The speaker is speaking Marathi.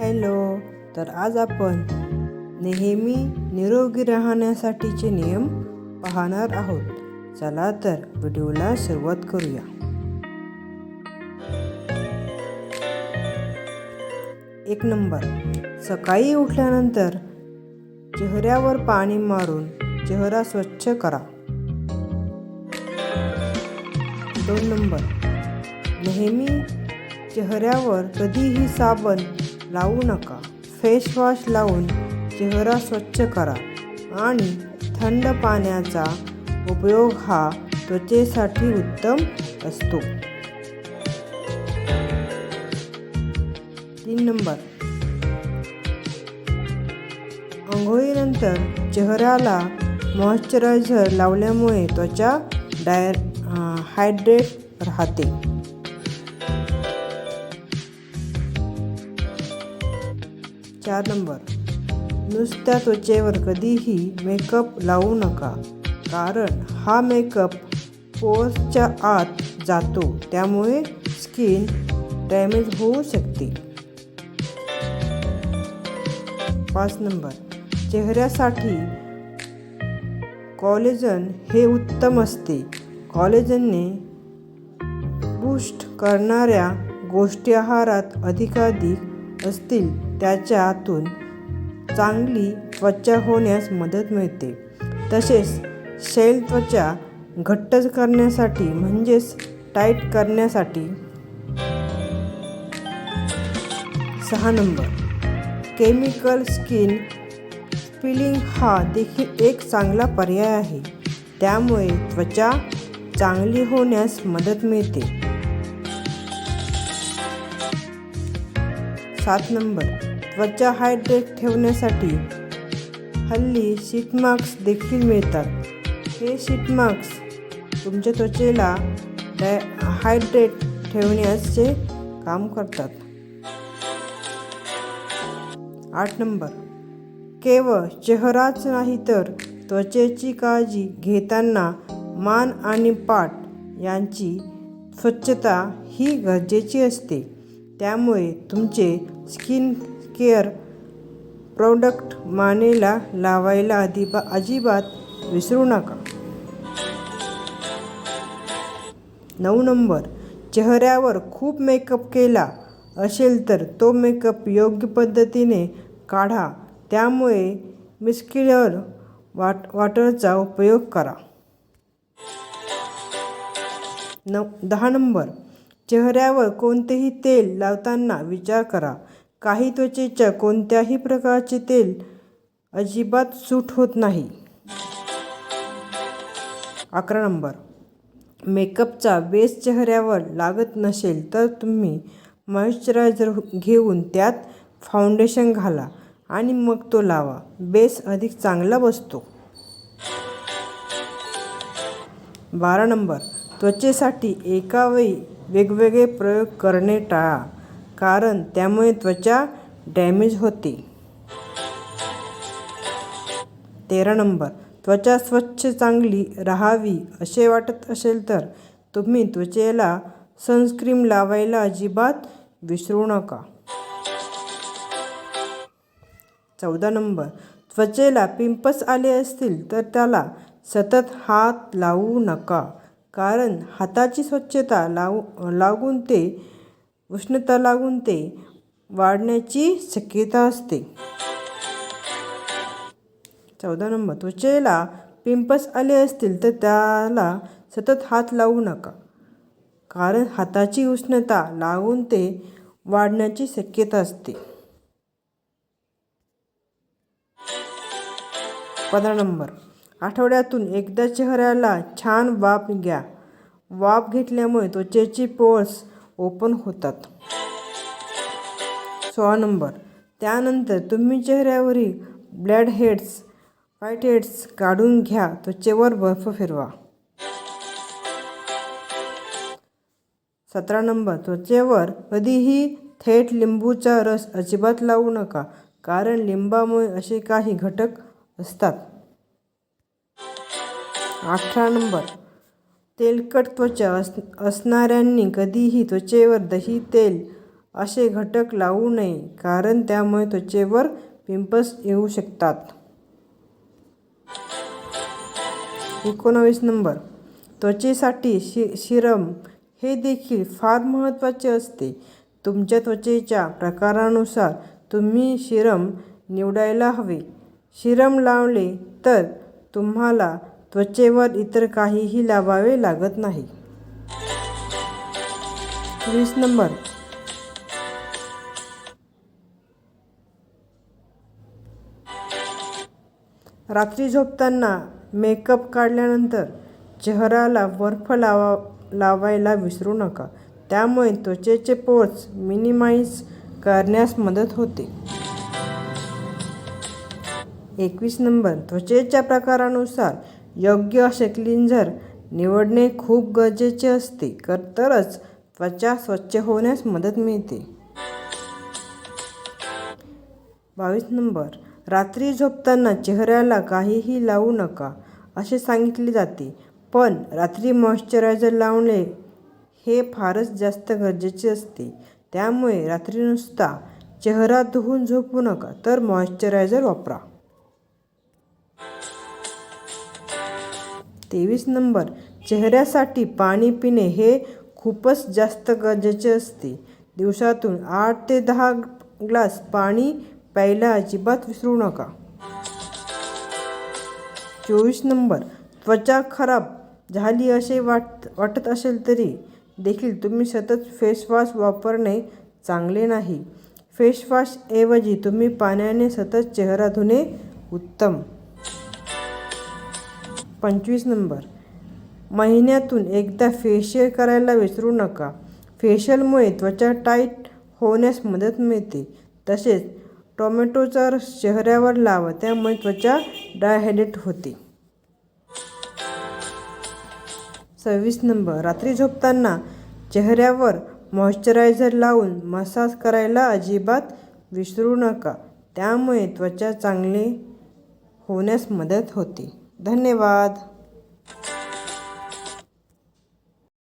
हॅलो तर आज आपण नेहमी निरोगी राहण्यासाठीचे नियम पाहणार आहोत. चला तर व्हिडिओला सुरुवात करूया. एक नंबर सकाळी उठल्यानंतर चेहऱ्यावर पाणी मारून चेहरा स्वच्छ करा. दोन नंबर नेहमी चेहऱ्यावर कधीही साबण लावू नका. फेसवॉश लावून चेहरा स्वच्छ करा आणि थंड पाण्याचा उपयोग हा त्वचेसाठी उत्तम असतो. तीन नंबर. आंघोळीनंतर चेहऱ्याला मॉइश्चरायझर लावल्यामुळे त्वचा डाय हायड्रेट राहते. चार नंबर. नुसत्या त्वचेवर कधीही मेकअप लावू नका कारण हा मेकअप पोर्सच्या आत जातो त्यामुळे स्किन डॅमेज होऊ शकते. पाच नंबर. चेहऱ्यासाठी कॉलेजन हे उत्तम असते. कॉलेजनने बूस्ट करणाऱ्या गोष्टी आहारात अधिकाधिक असतील. त्याच्यातून चांगली त्वचा होण्यास मदत मिळते. तसेच शैल त्वचा घट्ट करण्यासाठी म्हणजेच टाईट करण्यासाठी. सहा नंबर. केमिकल स्किन पिलिंग हा देखील एक चांगला पर्याय आहे. त्यामुळे त्वचा चांगली होण्यास मदत मिळते. सात नंबर. त्वचा हायड्रेट ठेवण्यासाठी हल्ली शीट मार्क्स देखील मिळतात. हे शीट मार्क्स तुमच्या त्वचेला डाय हायड्रेट ठेवण्याचे काम करतात. आठ नंबर. केवळ चेहराच नाही तर त्वचेची काळजी घेताना मान आणि पाठ यांची स्वच्छता ही गरजेची असते. त्यामुळे तुमचे स्किन केअर प्रॉडक्ट मानेला लावायला अधिबा अजिबात विसरू नका. नऊ नंबर. चेहऱ्यावर खूप मेकअप केला असेल तर तो मेकअप योग्य पद्धतीने काढा. त्यामुळे मिस्किलर वाट वॉटरचा उपयोग करा. न दहा नंबर. चेहऱ्यावर कोणतेही तेल लावताना विचार करा. काही त्वचेच्या कोणत्याही प्रकारचे तेल अजिबात सूट होत नाही. अकरा नंबर. मेकअपचा बेस चेहऱ्यावर लागत नसेल तर तुम्ही मॉइश्चरायझर घेऊन त्यात फाउंडेशन घाला आणि मग तो लावा. बेस अधिक चांगला बसतो. बारा नंबर. त्वचेसाठी एकावेळी वेगवेगळे प्रयोग करणे टाळा कारण त्यामुळे त्वचा डॅमेज होते. तेरा नंबर त्वचा स्वच्छ चांगली राहावी असे वाटत असेल तर तुम्ही त्वचेला सनस्क्रीम लावायला अजिबात विसरू नका. चौदा नंबर त्वचेला पिंपल्स आले असतील तर त्याला सतत हात लावू नका. कारण हाताची स्वच्छता लावू लागून ते उष्णता लागून ते वाढण्याची शक्यता असते. चौदा नंबर त्वचेला पिंपस आले असतील तर त्याला सतत हात लावू नका. कारण हाताची उष्णता लागून ते वाढण्याची शक्यता असते. पंधरा नंबर आठवड्यातून एकदा चेहऱ्याला छान वाफ घ्या. वाफ घेतल्यामुळे त्वचेची पोर्स ओपन होतात. सोळा नंबर. त्यानंतर तुम्ही चेहऱ्यावरील ब्लॅड हेड्स व्हाईट हेड्स काढून घ्या. त्वचेवर बर्फ फिरवा. सतरा नंबर. त्वचेवर कधीही थेट लिंबूचा रस अजिबात लावू नका कारण लिंबामुळे असे काही घटक असतात. अठरा नंबर. तेलकट त्वचा अस असणाऱ्यांनी कधीही त्वचेवर दही तेल असे घटक लावू नये कारण त्यामुळे त्वचेवर पिंपल्स येऊ शकतात. एकोणावीस नंबर. त्वचेसाठी शि सिरम हे देखील फार महत्त्वाचे असते. तुमच्या त्वचेच्या प्रकारानुसार तुम्ही सिरम निवडायला हवे. सिरम लावले तर तुम्हाला त्वचेवर इतर काहीही लावावे लागत नाही. वीस नंबर. रात्री झोपताना मेकअप काढल्यानंतर चेहऱ्याला बर्फ लावा लावायला विसरू नका. त्यामुळे त्वचेचे पोर्स मिनिमाइज करण्यास मदत होते. एकवीस नंबर. त्वचेच्या प्रकारानुसार योग्य असे क्लिन्झर निवडणे खूप गरजेचे असते कर तरच त्वचा स्वच्छ होण्यास मदत मिळते. बावीस नंबर रात्री झोपताना चेहऱ्याला काहीही लावू नका असे सांगितले जाते. पण रात्री मॉइश्चरायझर लावणे हे फारच जास्त गरजेचे असते. त्यामुळे रात्री नुसता चेहरा धुवून झोपू नका तर मॉइश्चरायझर वापरा. तेवीस नंबर. चेहऱ्यासाठी पाणी पिणे हे खूपच जास्त गरजेचे असते. दिवसातून आठ ते दहा ग्लास पाणी प्यायला अजिबात विसरू नका. चोवीस नंबर. त्वचा खराब झाली असे वाट वाटत असेल तरी देखील तुम्ही सतत फेसवॉश वापरणे चांगले नाही. फेसवॉशऐवजी तुम्ही पाण्याने सतत चेहरा धुणे उत्तम. पंचवीस नंबर. महिन्यातून एकदा फेशियल करायला विसरू नका. फेशियलमुळे त्वचा टाईट होण्यास मदत मिळते. तसेच टोमॅटोचा रस चेहऱ्यावर लावा त्यामुळे त्वचा डायहायड्रेट होते. सव्वीस नंबर. रात्री झोपताना चेहऱ्यावर मॉइश्चरायझर लावून मसाज करायला अजिबात विसरू नका. त्यामुळे त्वचा चांगले होण्यास मदत होते. धन्यवाद.